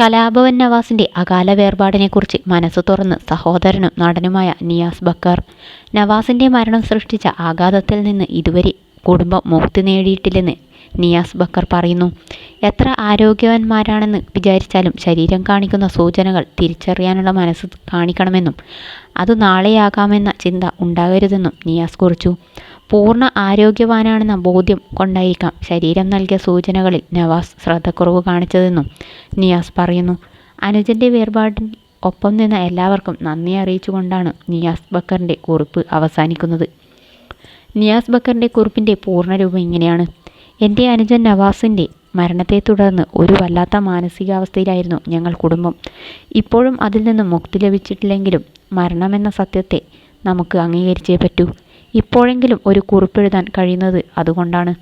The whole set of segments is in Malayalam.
കലാഭവൻ നവാസിന്റെ അകാല വേർപാടിനെക്കുറിച്ച് മനസ്സ് തുറന്ന് സഹോദരനും നടനുമായ നിയാസ് ബക്കർ. നവാസിന്റെ മരണം സൃഷ്ടിച്ച ആഘാതത്തിൽ നിന്ന് ഇതുവരെ കുടുംബം മുക്തി നേടിയിട്ടില്ലെന്ന് നിയാസ് ബക്കർ പറയുന്നു. എത്ര ആരോഗ്യവാന്മാരാണെന്ന് വിചാരിച്ചാലും ശരീരം കാണിക്കുന്ന സൂചനകൾ തിരിച്ചറിയാനുള്ള മനസ്സ് കാണിക്കണമെന്നും അത് നാളെയാകാമെന്ന ചിന്ത ഉണ്ടാകരുതെന്നും നിയാസ് കുറിച്ചു. പൂർണ ആരോഗ്യവാനാണെന്ന ബോധ്യം കൊണ്ടായിരിക്കാം ശരീരം നൽകിയ സൂചനകളിൽ നവാസ് ശ്രദ്ധക്കുറവ് കാണിച്ചതെന്നും നിയാസ് പറയുന്നു. അനുജന്റെ വേർപാടിൽ ഒപ്പം നിന്ന എല്ലാവർക്കും നന്ദി അറിയിച്ചുകൊണ്ടാണ് നിയാസ് ബക്കറിന്റെ കുറിപ്പ് അവസാനിക്കുന്നത്. നിയാസ് ബക്കറിന്റെ കുറിപ്പിന്റെ പൂർണരൂപം ഇങ്ങനെയാണ്. എന്റെ അനുജൻ നവാസിന്റെ മരണത്തെ തുടർന്ന് ഒരു വല്ലാത്ത മാനസികാവസ്ഥയിലായിരുന്നു ഞങ്ങൾ കുടുംബം. ഇപ്പോഴും അതിൽ നിന്ന് മുക്തി ലഭിച്ചിട്ടില്ലെങ്കിലും മരണമെന്ന സത്യത്തെ നമുക്ക് അംഗീകരിച്ചേ പറ്റൂ. ഇപ്പോഴെങ്കിലും ഒരു കുറിപ്പെഴുതാൻ കഴിയുന്നത് അതുകൊണ്ടാണ്.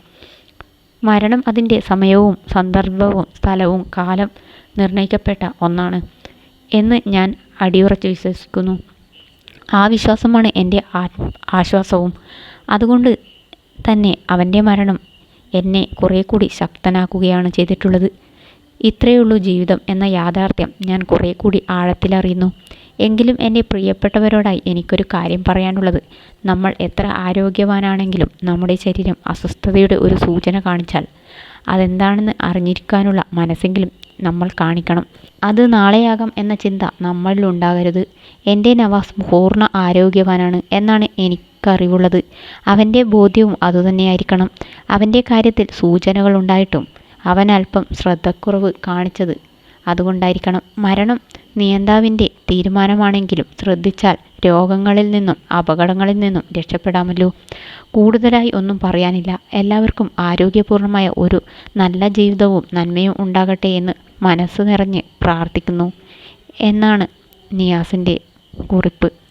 മരണം അതിന്റെ സമയവും സന്ദർഭവും സ്ഥലവും കാലം നിർണയിക്കപ്പെട്ട ഒന്നാണ് എന്ന് ഞാൻ അടിയുറച്ച് വിശ്വസിക്കുന്നു. ആ വിശ്വാസമാണ് എന്റെ ആശ്വാസവും. അതുകൊണ്ട് തന്നെ അവന്റെ മരണം എന്നെ കുറേ കൂടി ശക്തനാക്കുകയാണ് ചെയ്തിട്ടുള്ളത്. ഇത്രയുള്ളൂ ജീവിതം എന്ന യാഥാർത്ഥ്യം ഞാൻ കുറേ കൂടി ആഴത്തിലറിയുന്നു. എങ്കിലും എന്റെ പ്രിയപ്പെട്ടവരോടായി എനിക്കൊരു കാര്യം പറയാനുള്ളത് നമ്മൾ എത്ര ആരോഗ്യവാനാണെങ്കിലും നമ്മുടെ ശരീരം അസ്വസ്ഥതയുടെ ഒരു സൂചന കാണിച്ചാൽ അതെന്താണെന്ന് അറിഞ്ഞിരിക്കാനുള്ള മനസ്സെങ്കിലും നമ്മൾ കാണിക്കണം. അത് നാളെയാകാം എന്ന ചിന്ത നമ്മളിൽ ഉണ്ടാകരുത് എന്റെ നവാസ് പൂർണ ആരോഗ്യവാനാണ് എന്നാണ് എനിക്കറിവുള്ളത്. അവന്റെ ബോധ്യവും അതുതന്നെയായിരിക്കണം. അവന്റെ കാര്യത്തിൽ സൂചനകൾ ഉണ്ടായിട്ടും അവൻ അല്പം ശ്രദ്ധക്കുറവ് കാണിച്ചത് അതുകൊണ്ടായിരിക്കണം. മരണം നിയന്താവിന്റെ തീരുമാനമാണെങ്കിലും ശ്രദ്ധിച്ചാൽ രോഗങ്ങളിൽ നിന്നും അപകടങ്ങളിൽ നിന്നും രക്ഷപ്പെടാമല്ലോ. കൂടുതലായി ഒന്നും പറയാനില്ല. എല്ലാവർക്കും ആരോഗ്യപൂർണമായ ഒരു നല്ല ജീവിതവും നന്മയും ഉണ്ടാകട്ടെ എന്ന് മനസ്സ് നിറഞ്ഞ് പ്രാർത്ഥിക്കുന്നു എന്നാണ് നിയാസിന്റെ കുറിപ്പ്.